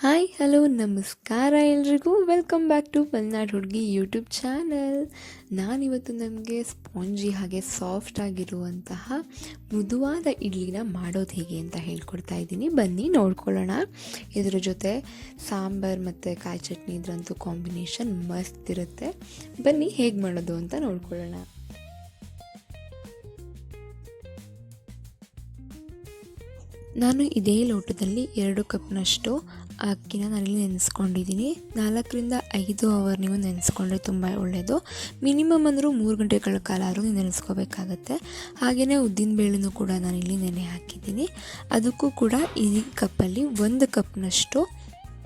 Hi, hello, ನಮಸ್ಕಾರ ಎಲ್ರಿಗೂ. Welcome back to Malnad ಹುಡುಗಿ ಯೂಟ್ಯೂಬ್ ಚಾನಲ್ ನಾನಿವತ್ತು ನಮಗೆ ಸ್ಪಾಂಜಿ ಹಾಗೆ ಸಾಫ್ಟ್ ಆಗಿರುವಂತಹ ಮೃದುವಾದ ಇಡ್ಲಿನ ಮಾಡೋದು ಹೇಗೆ ಅಂತ ಹೇಳ್ಕೊಡ್ತಾ ಇದ್ದೀನಿ. ಬನ್ನಿ, ನೋಡ್ಕೊಳ್ಳೋಣ. ಇದರ ಜೊತೆ ಸಾಂಬಾರ್ ಮತ್ತು ಕಾಯಿ ಚಟ್ನಿ ಇದ್ರಂತೂ ಕಾಂಬಿನೇಷನ್ ಮಸ್ತ್ ಇರುತ್ತೆ. ಬನ್ನಿ, ಹೇಗೆ ಮಾಡೋದು ಅಂತ ನೋಡ್ಕೊಳ್ಳೋಣ. ನಾನು ಇದೇ ಲೋಟದಲ್ಲಿ ಎರಡು ಕಪ್ನಷ್ಟು ಅಕ್ಕಿನ ನಾನಿಲ್ಲಿ ನೆನೆಸ್ಕೊಂಡಿದ್ದೀನಿ. ನಾಲ್ಕರಿಂದ ಐದು ಅವರ್ ನೀವು ನೆನೆಸ್ಕೊಂಡ್ರೆ ತುಂಬ ಒಳ್ಳೆಯದು ಮಿನಿಮಮ್ ಅಂದರೂ ಮೂರು ಗಂಟೆಗಳ ಕಾಲ ಆದರೂ ನೀವು ನೆನೆಸ್ಕೋಬೇಕಾಗತ್ತೆ. ಹಾಗೆಯೇ ಉದ್ದಿನ ಬೇಳೆನೂ ಕೂಡ ನಾನಿಲ್ಲಿ ನೆನೆ ಹಾಕಿದ್ದೀನಿ. ಅದಕ್ಕೂ ಕೂಡ ಈ ಕಪ್ಪಲ್ಲಿ ಒಂದು ಕಪ್ನಷ್ಟು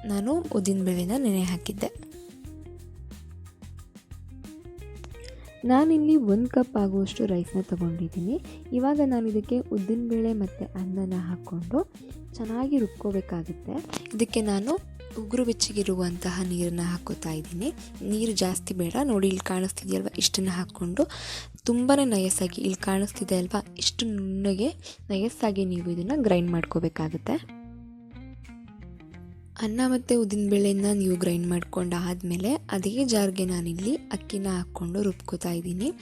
ನಾನು ಉದ್ದಿನ ಬೇಳೆನ ನೆನೆ ಹಾಕಿದ್ದೆ. ನಾನಿಲ್ಲಿ ಒಂದು ಕಪ್ ಆಗುವಷ್ಟು ರೈಸ್ನ ತೊಗೊಂಡಿದ್ದೀನಿ. ಇವಾಗ ನಾನು ಇದಕ್ಕೆ ಉದ್ದಿನಬೇಳೆ ಮತ್ತು ಅನ್ನನ ಹಾಕ್ಕೊಂಡು ಚೆನ್ನಾಗಿ ರುಬ್ಕೋಬೇಕಾಗುತ್ತೆ. ಇದಕ್ಕೆ ನಾನು ಉಗುರು ಬೆಚ್ಚಗಿರುವಂತಹ ನೀರನ್ನು ಹಾಕೋತಾ ಇದ್ದೀನಿ. ನೀರು ಜಾಸ್ತಿ ಬೇಡ. ನೋಡಿ, ಇಲ್ಲಿ ಕಾಣಿಸ್ತಿದೆಯಲ್ವ ಇಷ್ಟನ್ನು ಹಾಕ್ಕೊಂಡು ತುಂಬಾ ನಯಸ್ಸಾಗಿ, ಇಲ್ಲಿ ಕಾಣಿಸ್ತಿದೆ ಅಲ್ವಾ? ಇಷ್ಟು ನುಣ್ಣಗೆ ನಯಸ್ಸಾಗಿ ನೀವು ಇದನ್ನು ಗ್ರೈಂಡ್ ಮಾಡ್ಕೋಬೇಕಾಗುತ್ತೆ. ಅನ್ನ ಮತ್ತು ಉದ್ದಿನಬೇಳೆನ ನೀವು ಗ್ರೈಂಡ್ ಮಾಡ್ಕೊಂಡು ಆದಮೇಲೆ ಅದೇ ಜಾರ್ಗೆ ನಾನಿಲ್ಲಿ ಅಕ್ಕಿನ ಹಾಕ್ಕೊಂಡು ರುಬ್ಕೋತಾ ಇದ್ದೀನಿ.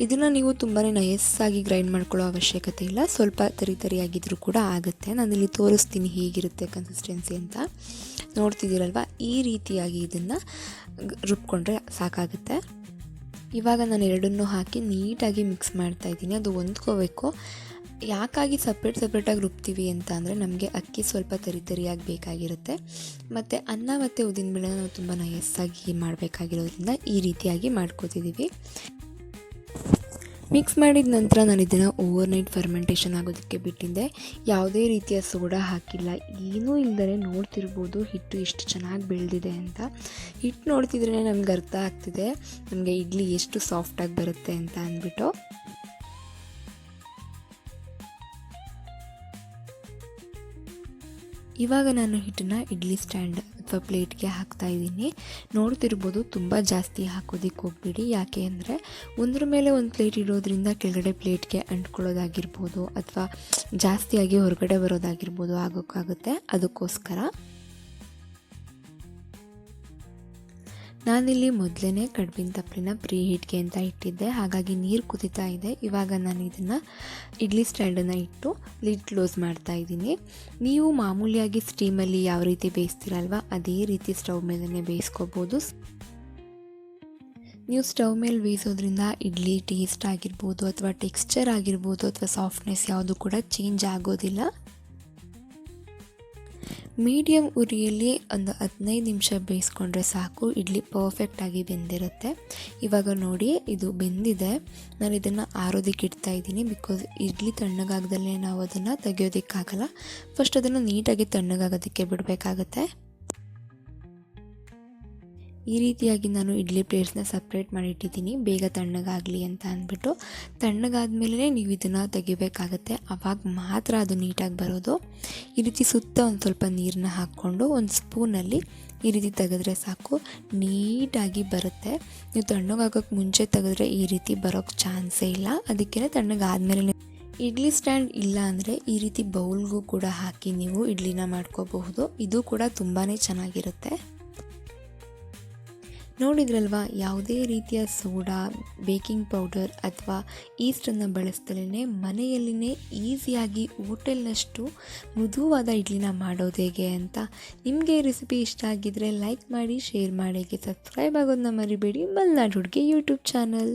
ಇದನ್ನು ನೀವು ತುಂಬಾ ನಯಸ್ಸಾಗಿ ಗ್ರೈಂಡ್ ಮಾಡ್ಕೊಳ್ಳೋ ಅವಶ್ಯಕತೆ ಇಲ್ಲ. ಸ್ವಲ್ಪ ತರಿ ತರಿಯಾಗಿದ್ದರೂ ಕೂಡ ಆಗುತ್ತೆ. ನಾನಿಲ್ಲಿ ತೋರಿಸ್ತೀನಿ ಹೇಗಿರುತ್ತೆ ಕನ್ಸಿಸ್ಟೆನ್ಸಿ ಅಂತ. ನೋಡ್ತಿದ್ದೀರಲ್ವ? ಈ ರೀತಿಯಾಗಿ ಇದನ್ನು ರುಬ್ಕೊಂಡ್ರೆ ಸಾಕಾಗುತ್ತೆ. ಇವಾಗ ನಾನು ಎರಡನ್ನೂ ಹಾಕಿ ನೀಟಾಗಿ ಮಿಕ್ಸ್ ಮಾಡ್ತಾ ಇದ್ದೀನಿ. ಅದು ಹೊಂದ್ಕೋಬೇಕು. ಯಾಕಾಗಿ ಸಪ್ರೇಟ್ ಸಪ್ರೇಟಾಗಿ ರುಬ್ತೀವಿ ಅಂತ ಅಂದರೆ ನಮಗೆ ಅಕ್ಕಿ ಸ್ವಲ್ಪ ತರಿ ತರಿಯಾಗಿ ಬೇಕಾಗಿರುತ್ತೆ. ಮತ್ತು ಅನ್ನ ಮತ್ತು ಉದ್ದಿನ ಬೇಳೆನ ನಾವು ತುಂಬ ನಯಸ್ಸಾಗಿ ಮಾಡಬೇಕಾಗಿರೋದ್ರಿಂದ ಈ ರೀತಿಯಾಗಿ ಮಾಡ್ಕೋತಿದ್ದೀವಿ ಮಿಕ್ಸ್ ಮಾಡಿದ ನಂತರ ನಾನು ಇದನ್ನು ಓವರ್ ನೈಟ್ ಫರ್ಮೆಂಟೇಷನ್ ಆಗೋದಕ್ಕೆ ಬಿಟ್ಟಿದ್ದೆ. ಯಾವುದೇ ರೀತಿಯ ಸೋಡಾ ಹಾಕಿಲ್ಲ. ಏನೂ ಇಲ್ಲದೆ ನೋಡ್ತಿರ್ಬೋದು ಹಿಟ್ಟು ಎಷ್ಟು ಚೆನ್ನಾಗಿ ಬೆಳೆದಿದೆ ಅಂತ. ಹಿಟ್ಟು ನೋಡ್ತಿದ್ರೇ ನಮ್ಗೆ ಅರ್ಥ ಆಗ್ತಿದೆ. ನಮಗೆ ಇಡ್ಲಿ ಎಷ್ಟು ಸಾಫ್ಟಾಗಿ ಬರುತ್ತೆ ಅಂತ ಅಂದ್ಬಿಟ್ಟು. ಇವಾಗ ನಾನು ಹಿಟ್ಟನ್ನ ಇಡ್ಲಿ ಸ್ಟ್ಯಾಂಡ್ ಅಥವಾ ಪ್ಲೇಟ್ಗೆ ಹಾಕ್ತಾ ಇದ್ದೀನಿ. ನೋಡ್ತಿರ್ಬೋದು ತುಂಬ ಜಾಸ್ತಿ ಹಾಕೋದಕ್ಕೆ ಹೋಗ್ಬೇಡಿ. ಯಾಕೆ ಅಂದರೆ ಒಂದ್ರ ಮೇಲೆ ಒಂದು ಪ್ಲೇಟ್ ಇಡೋದ್ರಿಂದ ಕೆಳಗಡೆ ಪ್ಲೇಟ್ಗೆ ಅಂಟ್ಕೊಳ್ಳೋದಾಗಿರ್ಬೋದು ಅಥವಾ ಜಾಸ್ತಿಯಾಗಿ ಹೊರಗಡೆ ಬರೋದಾಗಿರ್ಬೋದು ಆಗೋಕ್ಕಾಗುತ್ತೆ. ಅದಕ್ಕೋಸ್ಕರ ನಾನಿಲ್ಲಿ ಮೊದಲೇ ಕಡ್ಬಿನ ತಪ್ಪಲಿನ ಪ್ರೀ ಹೀಟ್ಗೆ ಅಂತ ಇಟ್ಟಿದ್ದೆ. ಹಾಗಾಗಿ ನೀರು ಕುದೀತಾ ಇದೆ. ಇವಾಗ ನಾನು ಇದನ್ನು ಇಡ್ಲಿ ಸ್ಟ್ಯಾಂಡನ್ನು ಇಟ್ಟು ಲಿಡ್ ಕ್ಲೋಸ್ ಮಾಡ್ತಾ ಇದ್ದೀನಿ. ನೀವು ಮಾಮೂಲಿಯಾಗಿ ಸ್ಟೀಮಲ್ಲಿ ಯಾವ ರೀತಿ ಬೇಯಿಸ್ತೀರಲ್ವ, ಅದೇ ರೀತಿ ಸ್ಟವ್ ಮೇಲೇ ಬೇಯಿಸ್ಕೋಬೋದು. ನೀವು ಸ್ಟವ್ ಮೇಲೆ ಬೇಯಿಸೋದ್ರಿಂದ ಇಡ್ಲಿ ಟೇಸ್ಟ್ ಆಗಿರ್ಬೋದು ಅಥವಾ ಟೆಕ್ಸ್ಚರ್ ಆಗಿರ್ಬೋದು ಅಥವಾ ಸಾಫ್ಟ್ನೆಸ್ ಯಾವುದು ಕೂಡ ಚೇಂಜ್ ಆಗೋದಿಲ್ಲ. ಮೀಡಿಯಮ್ ಉರಿಯಲ್ಲಿ ಒಂದು ಹದಿನೈದು ನಿಮಿಷ ಬೇಯಿಸ್ಕೊಂಡ್ರೆ ಸಾಕು. ಇಡ್ಲಿ ಪರ್ಫೆಕ್ಟಾಗಿ ಬೆಂದಿರುತ್ತೆ. ಇವಾಗ ನೋಡಿ, ಇದು ಬೆಂದಿದೆ. ನಾನು ಇದನ್ನು ಆರೋದಕ್ಕೆ ಇಡ್ತಾ ಇದ್ದೀನಿ ಬಿಕಾಸ್ ಇಡ್ಲಿ ತಣ್ಣಗಾಗದಲ್ಲೇ ನಾವು ಅದನ್ನು ತೆಗೆಯೋದಕ್ಕಾಗಲ್ಲ. ಫಸ್ಟ್ ಅದನ್ನು ನೀಟಾಗಿ ತಣ್ಣಗಾಗೋದಕ್ಕೆ ಬಿಡಬೇಕಾಗತ್ತೆ. ಈ ರೀತಿಯಾಗಿ ನಾನು ಇಡ್ಲಿ ಪ್ಲೇಟ್ಸ್ನ ಸಪ್ರೇಟ್ ಮಾಡಿಟ್ಟಿದ್ದೀನಿ ಬೇಗ ತಣ್ಣಗಾಗಲಿ ಅಂತ ಅಂದ್ಬಿಟ್ಟು ತಣ್ಣಗಾದ್ಮೇಲೆ ನೀವು ಇದನ್ನು ತೆಗಿಬೇಕಾಗತ್ತೆ. ಆವಾಗ ಮಾತ್ರ ಅದು ನೀಟಾಗಿ ಬರೋದು. ಈ ರೀತಿ ಸುತ್ತ ಒಂದು ಸ್ವಲ್ಪ ನೀರನ್ನ ಹಾಕ್ಕೊಂಡು ಒಂದು ಸ್ಪೂನಲ್ಲಿ ಈ ರೀತಿ ತೆಗೆದ್ರೆ ಸಾಕು. ನೀಟಾಗಿ ಬರುತ್ತೆ. ನೀವು ತಣ್ಣಗಾಗೋಕ್ಕೆ ಮುಂಚೆ ತೆಗೆದ್ರೆ ಈ ರೀತಿ ಬರೋಕ್ಕೆ ಚಾನ್ಸೇ ಇಲ್ಲ. ಅದಕ್ಕೆ ತಣ್ಣಗಾದಮೇಲೆ ಇಡ್ಲಿ ಸ್ಟ್ಯಾಂಡ್ ಇಲ್ಲ ಅಂದರೆ ಈ ರೀತಿ ಬೌಲ್ಗೂ ಕೂಡ ಹಾಕಿ ನೀವು ಇಡ್ಲಿನ ಮಾಡ್ಕೋಬಹುದು. ಇದು ಕೂಡ ತುಂಬಾ ಚೆನ್ನಾಗಿರುತ್ತೆ. ನೋಡಿದ್ರಲ್ವಾ, ಯಾವುದೇ ರೀತಿಯ ಸೋಡಾ, ಬೇಕಿಂಗ್ ಪೌಡರ್ ಅಥವಾ ಈಸ್ಟನ್ನು ಬಳಸ್ದಲೇ ಮನೆಯಲ್ಲಿನೇ ಈಸಿಯಾಗಿ ಹೋಟೆಲ್ನಷ್ಟು ಮೃದುವಾದ ಇಡ್ಲಿನ ಮಾಡೋದು ಹೇಗೆ ಅಂತ ನಿಮಗೆ ರೆಸಿಪಿ ಇಷ್ಟ ಆಗಿದ್ದರೆ ಲೈಕ್ ಮಾಡಿ, ಶೇರ್ ಮಾಡಿ ಸಬ್ಸ್ಕ್ರೈಬ್ ಆಗೋದನ್ನ ಮರಿಬೇಡಿ. ಮಲ್ನಾಡು ಹುಡುಗಿ ಯೂಟ್ಯೂಬ್ ಚಾನಲ್.